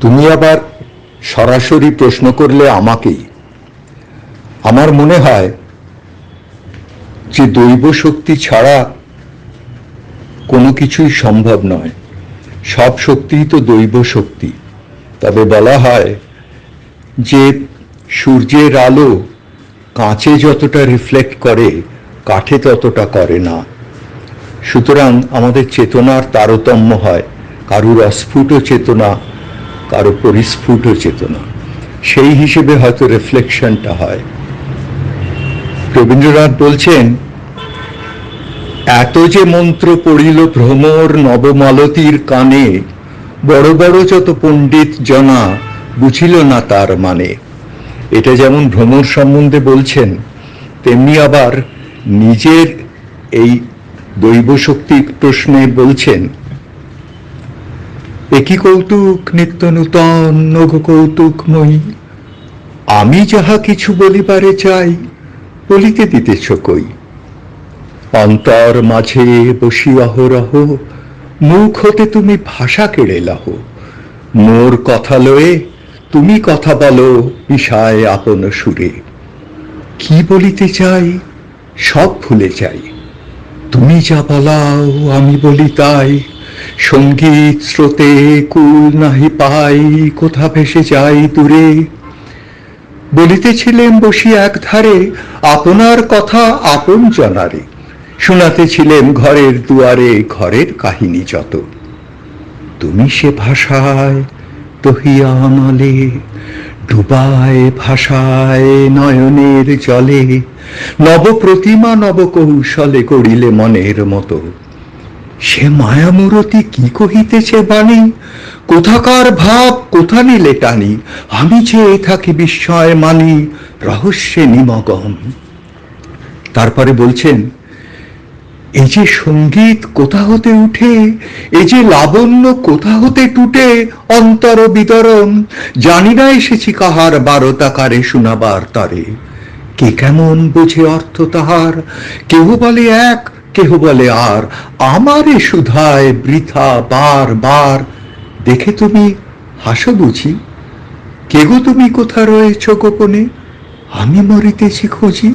তুমি আবার সরাসরি প্রশ্ন করলে আমাকেই। আমার মনে হয় যে দৈব শক্তি ছাড়া কোনো কিছুই সম্ভব নয়। সব শক্তিই তো দৈব শক্তি। তবে বলা হয় যে সূর্যের আলো কাঁচে যতটা রিফ্লেক্ট করে, কাঠে ততটা করে না। সুতরাং আমাদের চেতনার তারতম্য হয়, কারুর অস্ফুট চেতনা কারও পরিস্ফুট চেতনা। সেই হিসেবে হয়তো রিফ্লেকশনটা হয়। রবীন্দ্রনাথ বলছেন, এত যে মন্ত্র পড়িল ভ্রমর নবমালতীর কানে, বড় বড় যত পণ্ডিত জনা বুঝিল না তার মানে। এটা যেমন ভ্রমর সম্বন্ধে বলছেন, তেমনি আবার নিজের এই দৈব শক্তি প্রশ্নে বলছেন একই কৌতুক, নিত্য নূতন, নঘ কৌতুকময়ী আমি যাহা কিছু বলিবারে চাই, বলিতে দিতেছ কই? অন্তর মাঝে বসি অহরহ, মুখ হতে তুমি ভাষা কেড়ে লাহ। মোর কথা লয়ে তুমি কথা বলো বিষায় আপন সুরে। কি বলিতে চাই, সব ভুলে যাই। তুমি যা বলাও, আমি বলি তাই। সংগীত স্রোতে কুল নাহি পাই, কোথা ভেসে যাই দূরে? বলিতেছিলেন বসি এক ধারে আপনার কথা আপন জনারে। শোনাতেছিলেন ঘরের দুয়ারে ঘরের কাহিনী যত। তুমি সে ভাষায় তহিয়া আমালে ডুবায় ভাষায় নয়নের জলে নব প্রতিমা নব কৌশলে করিলে মনের মতো। সে মায়ামূরতি কি কহিতেছে বাণী? কোথাকার ভাব, কোথা নিলে টানি? আমি চেয়ে থাকি বিস্ময় মানি, রহস্যে নিমগম তারপরে বলছেন এই যে সংগীত কোথা হতে উঠে? এই যে লাবণ্য কোথা হতে টুটে? অন্তর বিতরণ। জানি না এসেছি কাহার বারতাকারে শোনাবার তারে। কে কেমন বুঝে অর্থ তাহার? কেহ বলে এক কেহ বলে, আর আমারে সুধায় বৃথা বার বার। দেখে তুমি হাসো বুঝি। কে গো তুমি কোথা রয়েছ গোপনে? আমি মরিতেছি খুঁজি।